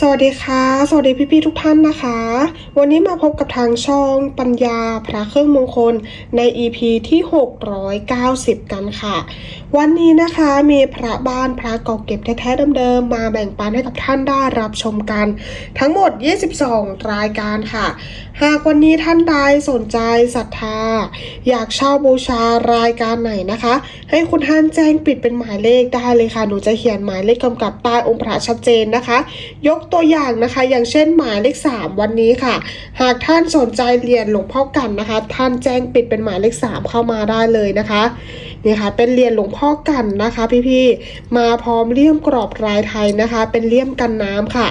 สวัสดีค่ะ สวัสดีพี่ๆทุกท่านนะคะ วันนี้มาพบกับทางช่องปัญญาพระเครื่องมงคลใน EP ที่ 690 กันค่ะวันนี้นะคะมีพระบ้านพระเก่าเก็บแท้ๆเดิมๆมาแบ่งปันให้กับท่านได้รับชมกัน ทั้งหมด 22 รายการค่ะ หากวันนี้ท่านใดสนใจศรัทธา อยากเช่าบูชารายการไหนนะคะ ให้คุณท่านแจ้งปิดเป็นหมายเลขได้เลยค่ะหนูจะเขียนหมายเลขกำกับใต้องค์พระชัดเจนนะคะ ยกตัวอย่างนะคะ อย่างเช่นหมายเลข 3 วันนี้ค่ะ หากท่านสนใจเรียนหลวงพ่อกันนะคะ ท่านแจ้งปิดเป็นหมายเลข 3 เข้ามาได้เลยนะคะนี่ค่ะเป็นเรียนหลวงพ่อกันนะคะ พี่ๆ มาพร้อมเลี่ยมกรอบลายไทยนะคะ เป็นเลี่ยมกันน้ำค่ะ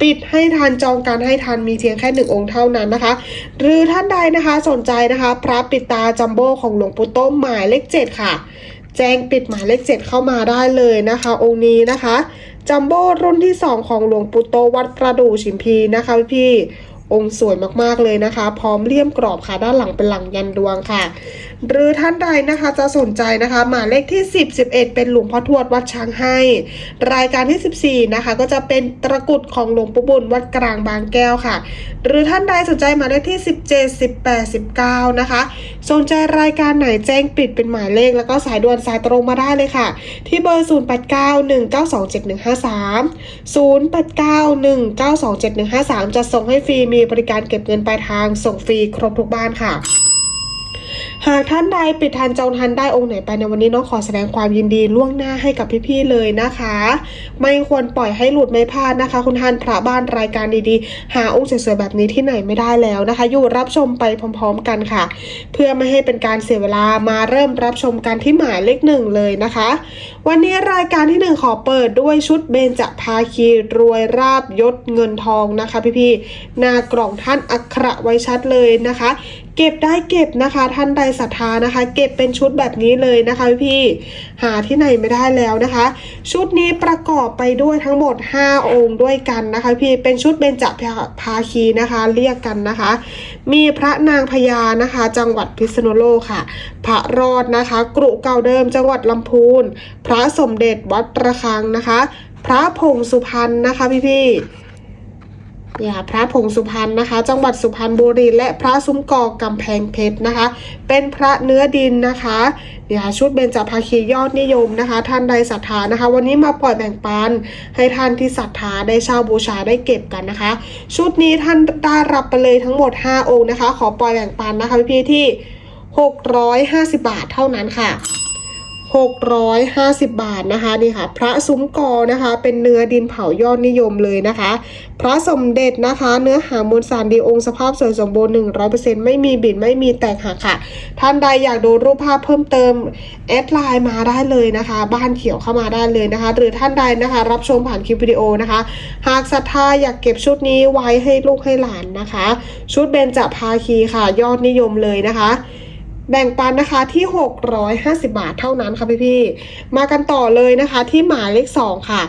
ปิดให้ทันจองการให้ทันมีเพียงแค่หนึ่งองค์เท่านั้นนะคะ หรือท่านใดนะคะสนใจนะคะ พระปิดตาจัมโบ้ของหลวงปู่โต้มหมายเลขเจ็ดค่ะ แจ้งปิดหมายเลขเจ็ดเข้ามาได้เลยนะคะ องค์นี้นะคะจัมโบ้รุ่นที่2ของหลวงปู่โตวัดประดู่ชิมพีนะคะพี่ องค์สวยมากๆเลยนะคะ พร้อมเลี่ยมกรอบค่ะด้านหลังเป็นหลังยันดวงค่ะ หรือท่านใดนะคะจะสนใจนะคะหมายเลขที่ 10 11 เป็นหลวงพ่อทวดวัดช้างให้ รายการที่ 14 นะคะ ก็จะเป็นตะกุดของหลวงปู่บุญวัดกลางบางแก้วค่ะ หรือท่านใดสนใจหมายเลขที่ 17 18 19 นะคะ สนใจรายการไหนแจ้งปิดเป็นหมายเลข แล้วก็สายด่วนสายตรงมาได้เลยค่ะ ที่เบอร์ 0891927153 0891927153 จะส่งให้ฟรีมีีบริการเก็บเงินปลายทางส่งฟรีครบทุกบ้านค่ะ หากท่านใดปิดทันจองทันได้องค์ไหนไปในวันนี้น้องขอแสดงความยินดีล่วงหน้าให้กับพี่ๆเลยนะคะ ไม่ควรปล่อยให้หลุดไม่พลาดนะคะ คุณท่านพระบ้านรายการดีๆ หาองค์สวยๆแบบนี้ที่ไหนไม่ได้แล้วนะคะ อยู่รับชมไปพร้อม ๆ กันค่ะ เพื่อไม่ให้เป็นการเสียเวลามาเริ่มรับชมกันที่หมายเลขหนึ่งเลยนะคะ วันนี้รายการที่หนึ่งขอเปิดด้วยชุดเบญจภาคีรวยราบยศเงินทองนะคะ พี่ๆหน้ากล่องท่านอักขระไว้ชัดเลยนะคะ เก็บได้เก็บนะคะท่านานใดศรัทธานะคะ เก็บเป็นชุดแบบนี้เลยนะคะพี่หาที่ไหนไม่ได้แล้วนะคะ ชุดนี้ประกอบไปด้วยทั้งหมด 5 องค์ด้วยกันนะคะ พี่เป็นชุดเบญจภาคีนะคะ เรียกกันนะคะ มีพระนางพญานะคะ จังหวัดพิษณุโลกค่ะ พระรอดนะคะ กรุเก่าเดิมจังหวัดลำพูน พระสมเด็จวัดระฆังนะคะ พระพงสุพรรณนะคะพี่ๆ เนี่ยค่ะพระผงสุพรรณนะคะ จังหวัดสุพรรณบุรีและพระซุ้มกอกำแพงเพชรนะคะ เป็นพระเนื้อดินนะคะเนี่ยค่ะชุดเบญจภาคียอดนิยมนะคะ ท่านใดศรัทธานะคะ วันนี้มาปล่อยแบ่งปันให้ท่านที่ศรัทธาได้เช่าบูชาได้เก็บกันนะคะ ชุดนี้ท่านได้รับไปเลยทั้งหมด 5 องค์นะคะ ขอปล่อยแบ่งปันนะคะพี่ที่ 650 บาทเท่านั้นค่ะ 650 บาทนะคะนี่ค่ะ พระซุ้มกอนะคะ เป็นเนื้อดินเผายอดนิยมเลยนะคะ พระสมเด็จนะคะ เนื้อหามวลสารดีองค์สภาพสวยสมบูรณ์ 100%ไม่มีบิดไม่มีแตกหักค่ะ ท่านใดอยากดูรูปภาพเพิ่มเติมแอดไลน์มาได้เลยนะคะ บ้านเขียวเข้ามาได้เลยนะคะ หรือท่านใดนะคะ รับชมผ่านคลิปวิดีโอนะคะ หากศรัทธาอยากเก็บชุดนี้ไว้ให้ลูกให้หลานนะคะ ชุดเบญจภาคีค่ะ ยอดนิยมเลยนะคะ แบ่งปันนะคะที่ 650 บาทเท่านั้นค่ะพี่ๆมากันต่อเลยนะคะที่หมายเลข 2 ค่ะ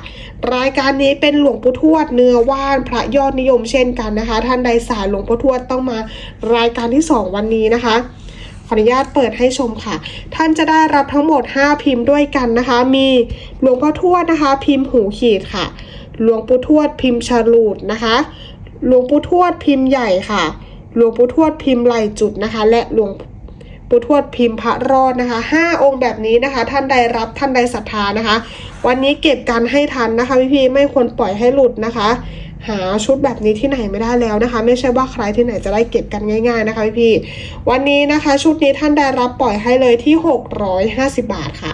รายการนี้เป็นหลวงปู่ทวดเนื้อว่านพระยอดนิยมเช่นกันนะคะ ท่านใดสายหลวงปู่ทวดต้องมารายการที่ 2 วันนี้นะคะขออนุญาตเปิดให้ชมค่ะ ท่านจะได้รับทั้งหมด 5 พิมพ์ด้วยกันนะคะ มีหลวงพ่อทวดนะคะ พิมพ์หูขีดค่ะ หลวงปู่ทวดพิมพ์ฉลูดนะคะ หลวงปู่ทวดพิมพ์ใหญ่ค่ะ หลวงปู่ทวดพิมพ์ไหลจุดนะคะ และหลวง ปู่ทวดพิมพ์พระรอดนะคะห้าองค์แบบนี้นะคะ ท่านใดรับท่านใดศรัทธานะคะ วันนี้เก็บกันให้ทันนะคะพี่ๆไม่ควรปล่อยให้หลุดนะคะ หาชุดแบบนี้ที่ไหนไม่ได้แล้วนะคะ ไม่ใช่ว่าใครที่ไหนจะได้เก็บกันง่าย ๆนะคะพี่ๆวันนี้นะคะชุดนี้ท่านได้รับปล่อยให้เลยที่ 650 บาทค่ะ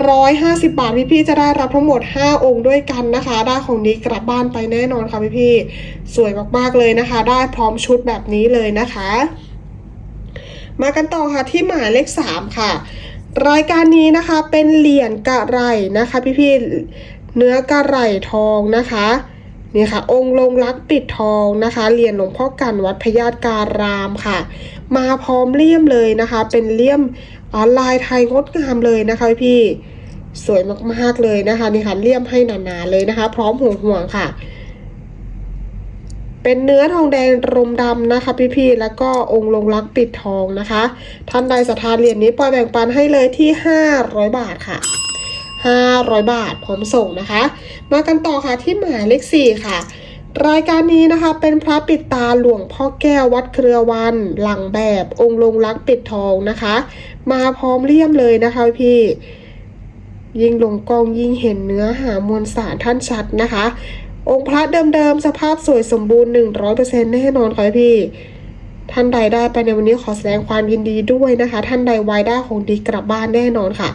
650 บาทพี่ๆจะได้รับทั้งหมด 5 องค์ด้วยกันนะคะ ได้ของนี้กลับบ้านไปแน่นอนค่ะพี่ๆสวยมากๆเลยนะคะ ได้พร้อมชุดแบบนี้เลยนะคะ มากันต่อค่ะที่หมายเลขสามค่ะ รายการนี้นะคะเป็นเหรียญกระไรนะคะพี่ๆเนื้อกระไรทองนะคะนี่ค่ะองค์ลงรักปิดทองนะคะเหรียญหลวงพ่อกันวัดพญาตการามค่ะ มาพร้อมเลี่ยมเลยนะคะ เป็นเลี่ยมออนไลน์ไทยงดงามเลยนะคะพี่สวยมากๆเลยนะคะนี่ค่ะเลี่ยมให้หนาๆเลยนะคะ พร้อมห่วงๆค่ะ เป็นเนื้อทองแดงรมดำนะคะ พี่ๆแล้วก็องค์ลงรักปิดทองนะคะ ท่านใดศรัทธาเหรียญนี้ปล่อยแบ่งปันให้เลยที่ 500 บาทค่ะ 500 บาทพร้อมส่งนะคะ มากันต่อค่ะที่หมายเลข4ค่ะรายการนี้นะคะเป็นพระปิดตาหลวงพ่อแก้ววัดเครือวัน หลังแบบองค์ลงรักปิดทองนะคะ มาพร้อมเลี่ยมเลยนะคะพี่ ยิ่งลงกล้องยิ่งเห็นเนื้อหามวลสารท่านชัดนะคะ องค์พระเดิมๆสภาพสวยสมบูรณ์ 100%แน่นอนค่ะพี่ ท่านใดได้ไปในวันนี้ขอแสดงความยินดีด้วยนะคะ ท่านใดไว้ได้ของดีกลับบ้านแน่นอนค่ะ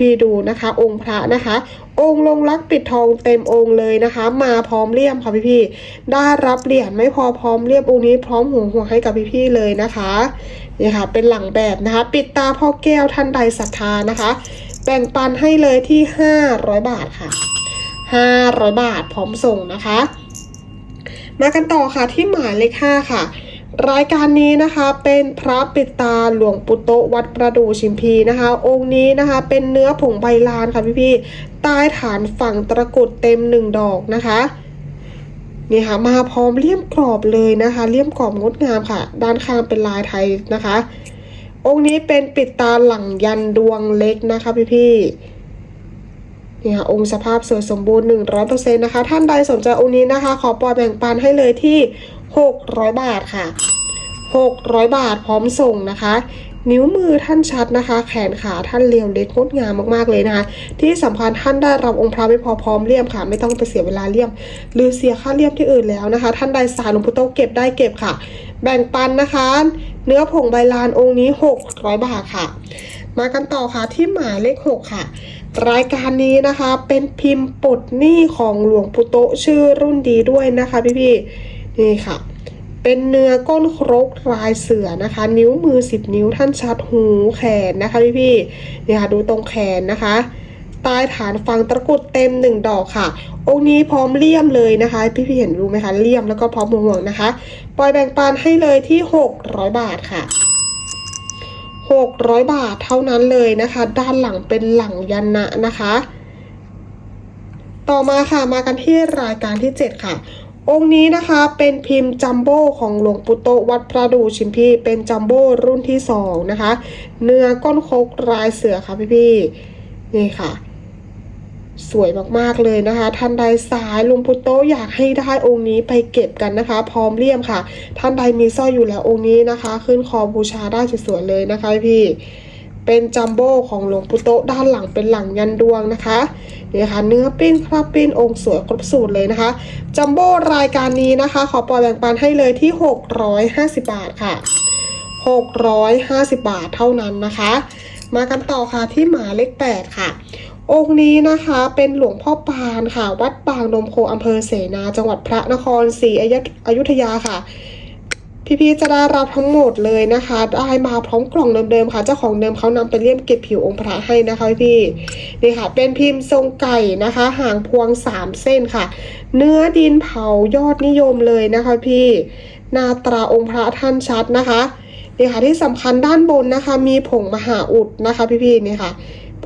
พี่ๆดูนะคะ องค์พระนะคะ องค์ลงรักปิดทองเต็มองค์เลยนะคะ มาพร้อมเลี่ยมค่ะพี่ๆได้รับเหรียญไม่พอพร้อมเลี่ยมองค์นี้พร้อมหัวหัวให้กับพี่ๆเลยนะคะนี่ค่ะ เป็นหลังแบบนะคะ ปิดตาพ่อแก้วท่านใดศรัทธานะคะ แบ่งปันให้เลยที่ 500 บาทค่ะ 500 บาทพร้อมส่งนะคะ มากันต่อค่ะที่หมายเลข5ค่ะ รายการนี้นะคะเป็นพระปิดตาหลวงปุโตวัดประดูชิมพีนะคะ องค์นี้นะคะเป็นเนื้อผงใบลานค่ะพี่ๆใต้ฐานฝั่งตะกุดเต็มหนึ่งดอกนะคะนี่ค่ะมาพร้อมเลี่ยมกรอบเลยนะคะ เลี่ยมกรอบงดงามค่ะ ด้านข้างเป็นลายไทยนะคะ องค์นี้เป็นปิดตาหลังยันดวงเล็กนะคะพี่ๆ เนี่ยองค์สภาพสวยสมบูรณ์ 100%นะคะ ท่านใดสนใจองค์นี้นะคะ ขอปล่อยแบ่งปันให้เลยที่ 600 บาทค่ะ 600 บาทพร้อมส่งนะคะ นิ้วมือท่านชัดนะคะ แขนขาท่านเรียวเล็กงดงามมากๆเลยนะคะ ที่สำคัญท่านได้รับองค์พระไม่พอพร้อมเลี่ยมค่ะ ไม่ต้องไปเสียเวลาเลี่ยม หรือเสียค่าเลี่ยมที่อื่นแล้วนะคะ ท่านใดสายหลวงปู่โตเก็บได้เก็บค่ะ แบ่งปันนะคะ เนื้อผงใบลานองค์นี้ 600 บาทค่ะ มากันต่อค่ะที่หมายเลข 6 ค่ะ รายการนี้นะคะเป็นพิมพ์ปลดหนี้ของหลวงปู่โตชื่อรุ่นดีด้วยนะคะพี่ๆนี่ค่ะ เป็นเนื้อก้นครกลายเสือนะคะ นิ้วมือ 10 นิ้วท่านชัดหูแขนนะคะพี่ๆเนี่ค่ะดูตรงแขนนะคะใต้ฐานฟังตะกรุดเต็มหนึ่งดอกค่ะ องค์นี้พร้อมเลี่ยมเลยนะคะ พี่ๆเห็นรู้ไหมคะเลี่ยมแล้วก็พร้อมห่วงนะคะ ปล่อยแบ่งปันให้เลยที่ 600 บาทค่ะ 600 บาทเท่านั้นเลยนะคะ ด้านหลังเป็นหลังยันนะนะคะ ต่อมาค่ะมากันที่รายการที่ 7 ค่ะ องค์นี้นะคะเป็นพิมพ์จัมโบ้ของหลวงปู่โตวัดพระดูชิมพีเป็นจัมโบ้รุ่นที่ 2 นะคะ เนื้อก้นคกลายเสือค่ะพี่ๆนี่ค่ะ สวยมากๆเลยนะคะ ท่านใดสายหลุงพุโตอยากให้ได้องค์นี้ไปเก็บกันนะคะ พร้อมเลี่ยมค่ะ ท่านใดมีสร้อยอยู่แล้วองค์นี้นะคะ ขึ้นคอบูชาได้สวยๆเลยนะคะพี่เป็นจัมโบ้ของหลวงปู่โตด้านหลังเป็นหลังยันดวงนะคะนี่ค่ะเนื้อปิ้นคราบปิ้นองค์สวยครบสูตรเลยนะคะจัมโบ้รายการนี้นะคะ ขอปล่อยแบ่งปันให้เลยที่ 650 บาทค่ะ 650 บาทเท่านั้นนะคะ มากันต่อค่ะที่หมาเลข8ค่ะ องค์นี้นะคะเป็นหลวงพ่อปานค่ะ วัดบางนมโคอำเภอเสนา จังหวัดพระนครศรีอยุอยุธยาค่ะ พี่ๆจะได้รับทั้งหมดเลยนะคะได้มาพร้อมกล่องเดิมๆค่ะ เจ้าของเดิมเขานำไปเลี่ยมเก็บผิวองค์พระให้นะคะพี่นี่ค่ะ เป็นพิมพ์ทรงไก่นะคะหางพวง3เส้นค่ะ เนื้อดินเผายอดนิยมเลยนะคะพี่หนาตราองค์พระท่านชัดนะคะ นี่ค่ะที่สำคัญด้านบนนะคะ มีผงมหาอุดนะคะ พี่ๆนี่ค่ะ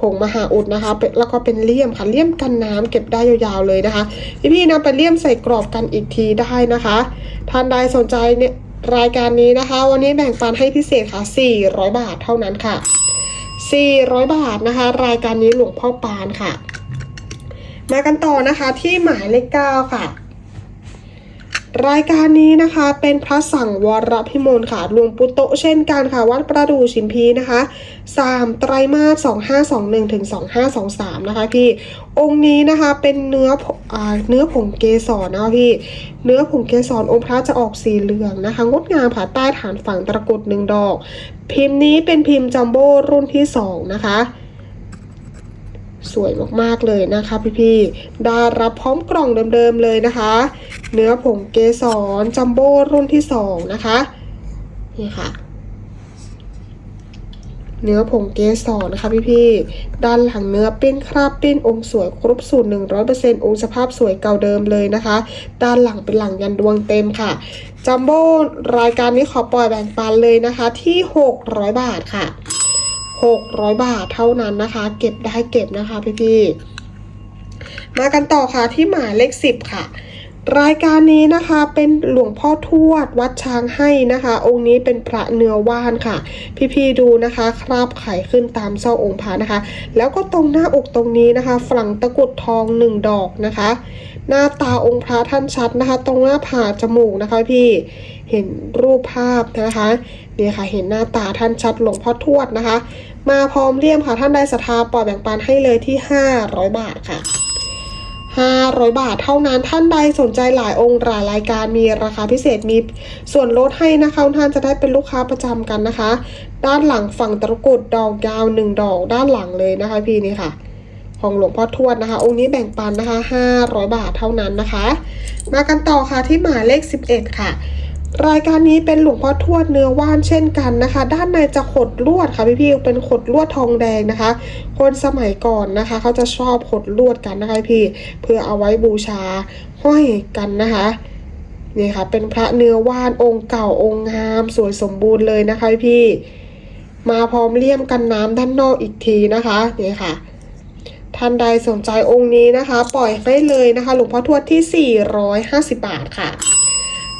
ผงมหาอุดนะคะแล้วก็เป็นเลี่ยมค่ะเลี่ยมกันน้ำเก็บได้ยาวๆเลยนะคะ พี่ๆนำไปเลี่ยมใส่กรอบกันอีกทีได้นะคะท่านใดสนใจเนี่ยรายการนี้นะคะ วันนี้แบ่งปันให้พิเศษค่ะ 400 บาทเท่านั้นค่ะ 400 บาทนะคะ รายการนี้หลวงพ่อปานค่ะ มากันต่อนะคะที่หมายเลข9ค่ะ รายการนี้นะคะเป็นพระสั่งวรพิมลค่ะหลวงปู่โตเช่นกันค่ะ วัดประดูชิมพีนะคะ3ไตรมาส2521ถึง2523 นะคะพี่องค์นี้นะคะเป็นเนื้อผอ่าเนื้อผงเกสรนะคะพี่เนื้อผงเกสรองค์พระจะออกสีเหลืองนะคะงดงามผ่าใต้ฐานฝั่งตะกุดหนึ่งดอก พิมพ์นี้เป็นพิมพ์จัมโบ้รุ่นที่ 2 นะคะ สวยมากๆเลยนะคะพี่ๆได้รับพร้อมกล่องเดิมๆเลยนะคะ เนื้อผงเกสรจัมโบ้รุ่นที่สองนะคะนี่ค่ะ เนื้อผงเกสรนะคะพี่ๆด้านหลังเนื้อปิ้นคราบปิ้นองค์สวยครบสูตร 100%องค์สภาพสวยเก่าเดิมเลยนะคะ ด้านหลังเป็นหลังยันดวงเต็มค่ะจัมโบ้รายการนี้ขอปล่อยแบ่งปันเลยนะคะที่ 600 บาทค่ะ 600 บาทเท่านั้นนะคะ เก็บได้เก็บนะคะพี่ๆมากันต่อค่ะที่หมายเลข 10 ค่ะรายการนี้นะคะเป็นหลวงพ่อทวดวัดช้างให้นะคะ องค์นี้เป็นพระเนื้อว่านค่ะ พี่ๆดูนะคะ คราบไข่ขึ้นตามเส้าองค์พระนะคะ แล้วก็ตรงหน้าอกตรงนี้นะคะ ฝังตะกุดทองหนึ่งดอกนะคะ หน้าตาองค์พระท่านชัดนะคะ ตรงหน้าผาจมูกนะคะพี่เห็นรูปภาพนะคะ นี่ค่ะเห็นหน้าตาท่านชัดหลวงพ่อทวดนะคะ มาพร้อมเลี่ยมค่ะท่านใดศรัทธาปล่อยแบ่งปันให้เลยที่ 500 บาทค่ะ 500 บาทเท่านั้นท่านใดสนใจหลายองค์หลายรายการมีราคาพิเศษมีส่วนลดให้นะคะท่านจะได้เป็นลูกค้าประจำกันนะคะ ด้านหลังฝั่งตะกุดดอกยาวหนึ่งดอกด้านหลังเลยนะคะพี่นี่ค่ะของหลวงพ่อทวดนะคะ องค์นี้แบ่งปันนะคะ 500 บาทเท่านั้นนะคะ มากันต่อค่ะที่หมายเลข 11 ค่ะ รายการนี้เป็นหลวงพ่อทวดเนื้อว่านเช่นกันนะคะ ด้านในจะขดลวดค่ะพี่ๆเป็นขดลวดทองแดงนะคะ คนสมัยก่อนนะคะ เขาจะชอบขดลวดกันนะคะพี่เพื่อเอาไว้บูชาห้อยกันนะคะนี่ค่ะ เป็นพระเนื้อว่านองค์เก่าองค์งาม สวยสมบูรณ์เลยนะคะพี่ มาพร้อมเลี่ยมกันน้ำด้านนอกอีกทีนะคะนี่ค่ะท่านใดสนใจองค์นี้นะคะ ปล่อยให้เลยนะคะ หลวงพ่อทวดที่ 450 บาทค่ะ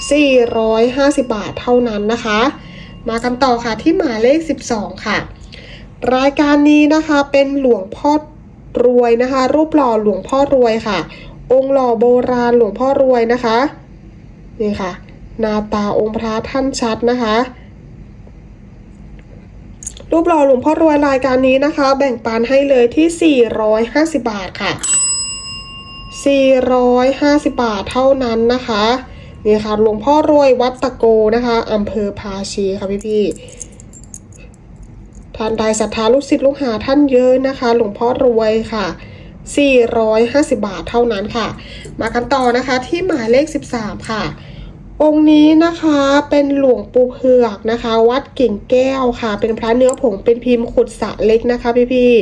450 บาทเท่านั้นนะคะ มากันต่อค่ะที่หมายเลข 12 ค่ะ รายการนี้นะคะเป็นหลวงพ่อรวยนะคะ รูปหล่อหลวงพ่อรวยค่ะ องค์หล่อโบราณหลวงพ่อรวยนะคะนี่ค่ะหน้าตาองค์พระท่านชัดนะคะ รูปหล่อหลวงพ่อรวยรายการนี้นะคะ แบ่งปันให้เลยที่ 450 บาทค่ะ 450 บาทเท่านั้นนะคะ นี่ค่ะหลวงพ่อรวยวัดตะโกนะคะอำเภอภาชีค่ะพี่พี่ท่านใดศรัทธาลูกศิษย์ลูกหาท่านเยอะนะคะ หลวงพ่อรวยค่ะ 450 บาทเท่านั้นค่ะ มากันต่อนะคะที่หมายเลข 13 ค่ะ องค์นี้นะคะเป็นหลวงปู่เผือกนะคะ วัดกิ่งแก้วค่ะ เป็นพระเนื้อผงเป็นพิมพ์ขุดสระเล็กนะคะพี่พี่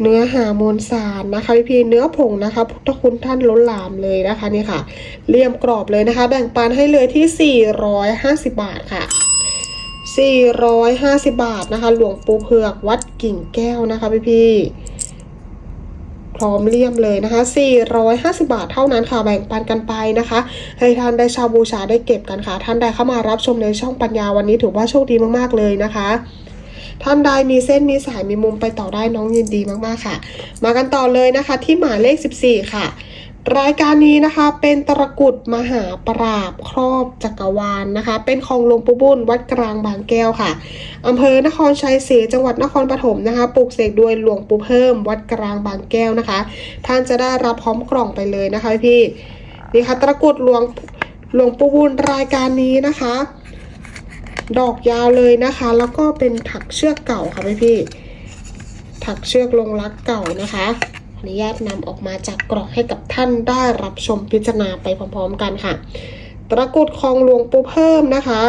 เนื้อหามวลสารนะคะพี่พีเนื้อผงนะคะ พุทธคุณท่านล้นหลามเลยนะคะนี่ค่ะเลี่ยมกรอบเลยนะคะ แบ่งปันให้เลยที่ 450 บาทค่ะ 450 บาทนะคะ หลวงปู่เผือกวัดกิ่งแก้วนะคะพี่พี่พร้อมเลี่ยมเลยนะคะ 450 บาทเท่านั้นค่ะ แบ่งปันกันไปนะคะ ให้ท่านได้ชาวบูชาได้เก็บกันค่ะ ท่านใดเข้ามารับชมในช่องปัญญาวันนี้ถือว่าโชคดีมากๆเลยนะคะ ท่านใดมีเส้นมีสายมีมุมไปต่อได้น้องยินดีมากๆค่ะ มากันต่อเลยนะคะที่หมายเลข 14 ค่ะรายการนี้นะคะเป็นตะกุดมหาปราบครอบจักรวาลนนะคะ เป็นของหลวงปู่บุญวัดกลางบางแก้วค่ะอำเภอนครชัยศรีจังหวัดนครปฐมนะคะปลูกเสกโดยหลวงปู่เพิ่ม วัดกลางบางแก้วนะคะ ท่านจะได้รับพร้อมกล่องไปเลยนะคะพี่นี่ค่ะตะกุดหลวงหลวงปู่บุญรายการนี้นะคะ ดอกยาวเลยนะคะ แล้วก็เป็นถักเชือกเก่าค่ะพี่พี่ ถักเชือกลงรักเก่านะคะอนุญาตนำออกมาจากกรอกให้กับท่านได้รับชมพิจารณาไปพร้อมๆกันค่ะ ตะกรุดของหลวงปูเพิ่มนะคะ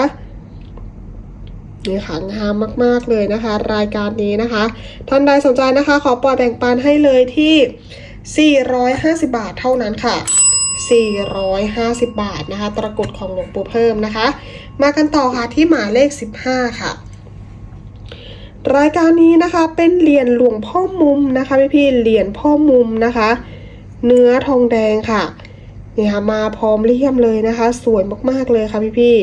นี่ค่ะงามมากๆเลยนะคะ รายการนี้นะคะ ท่านใดสนใจนะคะ ขอปล่อยแบ่งปันให้เลยที่ 450 บาทเท่านั้นค่ะ 450 บาทนะคะ ตะกรุดของหลวงปู่เพิ่มนะคะ มากันต่อค่ะที่หมายเลข 15 ค่ะ รายการนี้นะคะเป็นเหรียญหลวงพ่อมุมนะคะพี่พี่เหรียญพ่อมุมนะคะ เนื้อทองแดงค่ะนี่ค่ะมาพร้อมเลี่ยมเลยนะคะ สวยมากๆเลยค่ะพี่พี่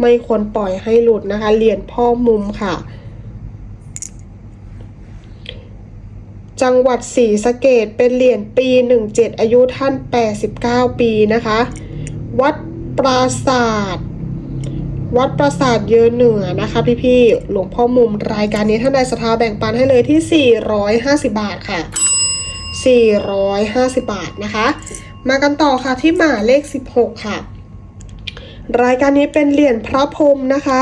ไม่ควรปล่อยให้หลุดนะคะเหรียญพ่อมุมค่ะ จังหวัดศรีสะเกดเป็นเหรียญปี 17 อายุท่าน 89 ปีนะคะ วัดปราศาสตร์ วัดปราสาทเยอเหนือนะคะพี่ๆหลวงพ่อมุมรายการนี้ท่านใดศรัทธาแบ่งปันให้เลยที่ 450 บาทค่ะ 450 บาทนะคะ มากันต่อค่ะที่หมายเลข 16 ค่ะ รายการนี้เป็นเหรียญพระพรมนะคะ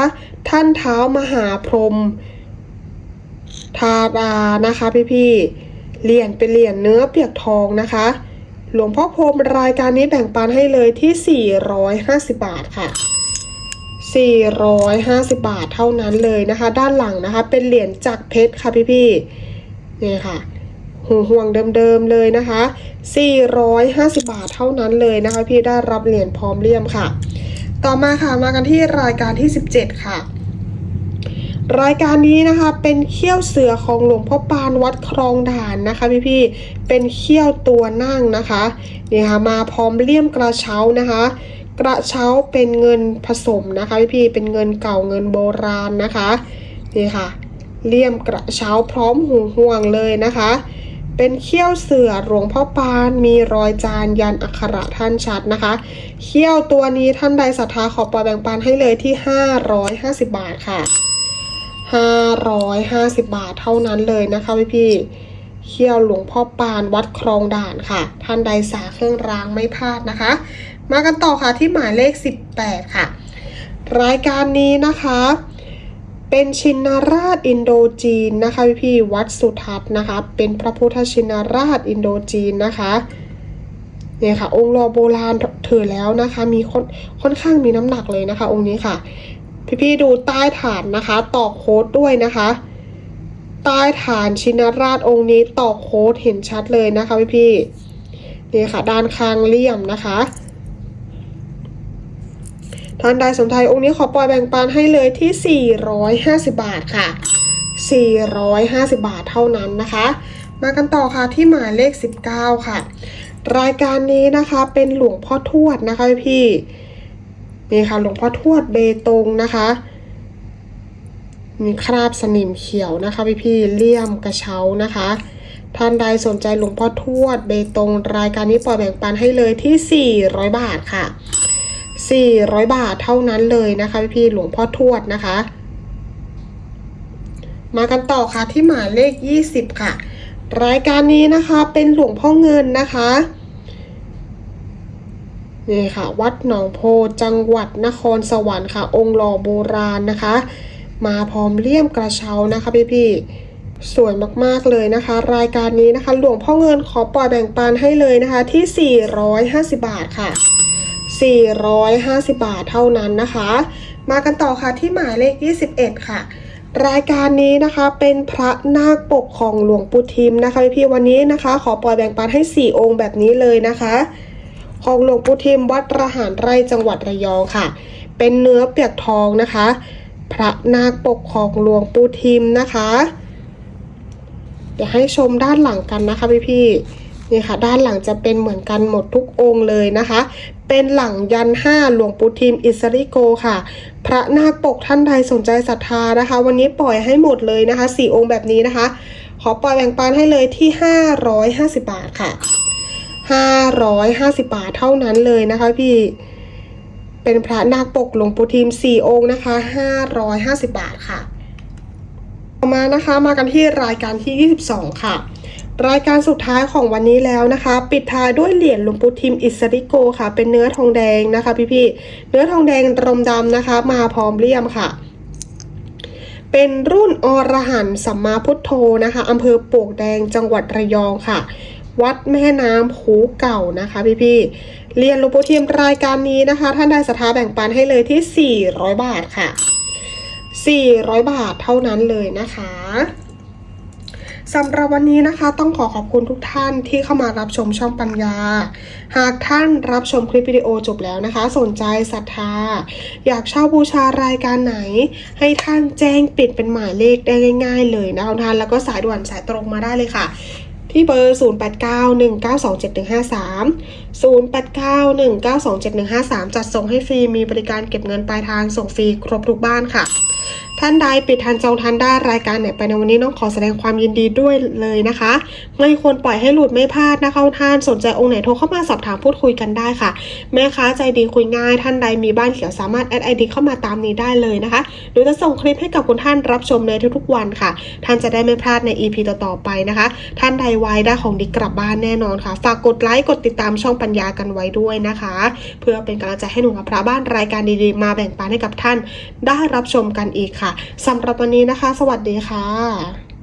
ท่านเท้ามหาพรมทาดานะคะพี่พี่ๆเหรียญเป็นเหรียญเนื้อเปียกทองนะคะ หลวงพ่อพรมรายการนี้แบ่งปันให้เลยที่ 450 บาทค่ะ 450 บาทเท่านั้นเลยนะคะ ด้านหลังนะคะ เป็นเหรียญจากเพชรค่ะพี่พี่ๆนี่ค่ะหูห่วงเดิมๆเลยนะคะ 450 บาทเท่านั้นเลยนะคะ พี่ได้รับเหรียญพร้อมเลี่ยมค่ะ ต่อมาค่ะมากันที่รายการที่ 17 ค่ะ รายการนี้นะคะเป็นเขี้ยวเสือของหลวงพ่อปานวัดคลองด่านนะคะพี่ๆเป็นเขี้ยวตัวนั่งนะคะนี่ค่ะมาพร้อมเลี่ยมกระเช้านะคะ กระเช้าเป็นเงินผสมนะคะพี่ๆเป็นเงินเก่าเงินโบราณนะคะนี่ค่ะเลี่ยมกระเช้าพร้อมหูห่วงเลยนะคะ เป็นเขี้ยวเสือหลวงพ่อปาน มีรอยจานยันอักขระท่านชัดนะคะ เขี้ยวตัวนี้ท่านใดศรัทธาขอปล่อยแบ่งปันให้เลยที่ 550 บาทค่ะ 550 บาทเท่านั้นเลยนะคะพี่พี่เขี้ยวหลวงพ่อปานวัดคลองด่านค่ะ ท่านใดสาเครื่องรางไม่พลาดนะคะ มากันต่อค่ะที่หมายเลข 18 ค่ะ รายการนี้นะคะ เป็นชินราชอินโดจีนนะคะพี่พี่วัดสุทัศน์นะคะ เป็นพระพุทธชินราชอินโดจีนนะคะเนี่ยค่ะ องค์รอโบราณถือแล้วนะคะ มีค่อนค่อนข้างมีน้ำหนักเลยนะคะ องค์นี้ค่ะ พี่พี่ๆดูใต้ฐานนะคะตอกโค้ดด้วยนะคะใต้ฐานชินราชองค์นี้ตอกโค้ดเห็นชัดเลยนะคะพี่พี่ๆนี่ค่ะ ด้านข้างเลี่ยมนะคะ ท่านใดสนใจองค์นี้ขอปล่อยแบ่งปันให้เลยที่ 450 บาทค่ะ 450 บาทเท่านั้นนะคะ มากันต่อค่ะที่หมายเลข 19 ค่ะ รายการนี้นะคะเป็นหลวงพ่อทวดนะคะพี่นี่ค่ะหลวงพ่อทวดเบตงนะคะ มีคราบสนิมเขียวนะคะพี่ๆเลี่ยมกระเช้านะคะท่านใดสนใจหลวงพ่อทวดเบตงรายการนี้ปล่อยแบ่งปันให้เลยที่ 400 บาทค่ะ 400 บาทเท่านั้นเลยนะคะพี่หลวงพ่อทวดนะคะ มากันต่อค่ะที่หมายเลข 20 ค่ะ รายการนี้นะคะเป็นหลวงพ่อเงินนะคะนี่ค่ะ วัดหนองโพจังหวัดนครสวรรค์ค่ะ องค์หล่อโบราณนะคะ มาพร้อมเลี่ยมกระเช้านะคะพี่ๆ สวยมากๆเลยนะคะ รายการนี้นะคะ หลวงพ่อเงินขอปล่อยแบ่งปันให้เลยนะคะที่ 450 บาทค่ะ 450 บาทเท่านั้นนะคะ มากันต่อค่ะที่หมายเลข 21 ค่ะ รายการนี้นะคะเป็นพระนาคปกของหลวงปู่ทิมนะคะพี่ๆวันนี้นะคะ ขอปล่อยแบ่งปันให้ 4 องค์แบบนี้เลยนะคะ ของหลวงปู่ทิมวัดระหารไร่จังหวัดระยองค่ะ เป็นเนื้อเปียกทองนะคะ พระนาคปกของหลวงปู่ทิมนะคะ เดี๋ยวให้ชมด้านหลังกันนะคะพี่ๆนี่ค่ะ ด้านหลังจะเป็นเหมือนกันหมดทุกองค์เลยนะคะ เป็นหลังยันห้าหลวงปู่ทิมอิสริโกค่ะ พระนาคปกท่านใดสนใจศรัทธานะคะ วันนี้ปล่อยให้หมดเลยนะคะสี่องค์แบบนี้นะคะ ขอปล่อยแบ่งปันให้เลยที่550บาทค่ะ550บาทเท่านั้นเลยนะคะพี่เป็นพระนาคปกหลวงปู่ทิม4องค์นะคะ550บาทค่ะ ต่อมานะคะมากันที่รายการที่ 22 ค่ะ รายการสุดท้ายของวันนี้แล้วนะคะ ปิดท้ายด้วยเหรียญหลวงปู่ทิมอิสริโกค่ะ เป็นเนื้อทองแดงนะคะพี่ๆเนื้อทองแดงรมดำนะคะ มาพร้อมเลี่ยมค่ะเป็นรุ่นอรหันต์สัมมาพุทโธนะคะอำเภอปวกแดงจังหวัดระยองค่ะ วัดแม่น้ำหูเก่านะคะพี่ๆเรียนหลวงปู่ทิมรายการนี้นะคะ ท่านใดศรัทธาแบ่งปันให้เลยที่ 400 บาทค่ะ 400 บาทเท่านั้นเลยนะคะสำหรับวันนี้นะคะต้องขอขอบคุณทุกท่านที่เข้ามารับชมช่องปัญญา หากท่านรับชมคลิปวิดีโอจบแล้วนะคะ สนใจศรัทธา อยากเช่าบูชารายการไหน ให้ท่านแจ้งปิดเป็นหมายเลขได้ง่าย ๆ เลยนะคะท่านแล้วก็สายด่วนสายตรงมาได้เลยค่ะ ที่เบอร์ 0891927153 0891927153 จัดส่งให้ฟรี มีบริการเก็บเงินปลายทางส่งฟรีครบทุกบ้านค่ะ ท่านใดปิดทันจองทันได้รายการไหนไปในวันนี้น้องขอแสดงความยินดีด้วยเลยนะคะ ไม่ควรปล่อยให้หลุดไม่พลาดนะคะท่านสนใจองค์ไหนโทรเข้ามาสอบถามพูดคุยกันได้ค่ะ แม่ค้าใจดีคุยง่าย ท่านใดมีบ้านเขียวสามารถแอดไอดีเข้ามาตามนี้ได้เลยนะคะหรือจะส่งคลิปให้กับคุณท่านรับชมในทุกๆวันค่ะ ท่านจะได้ไม่พลาดใน EP ต่อๆไปนะคะ ท่านใดไว้ได้ของดีกลับบ้านแน่นอนค่ะ ฝากกดไลค์กดติดตามช่องปัญญากันไว้ด้วยนะคะ เพื่อเป็นกำลังใจให้หนูกับพระบ้านรายการดีๆ มาแบ่งปันให้กับท่าน ได้รับชมกันอีกค่ะสำหรับวันนี้นะคะ สวัสดีค่ะ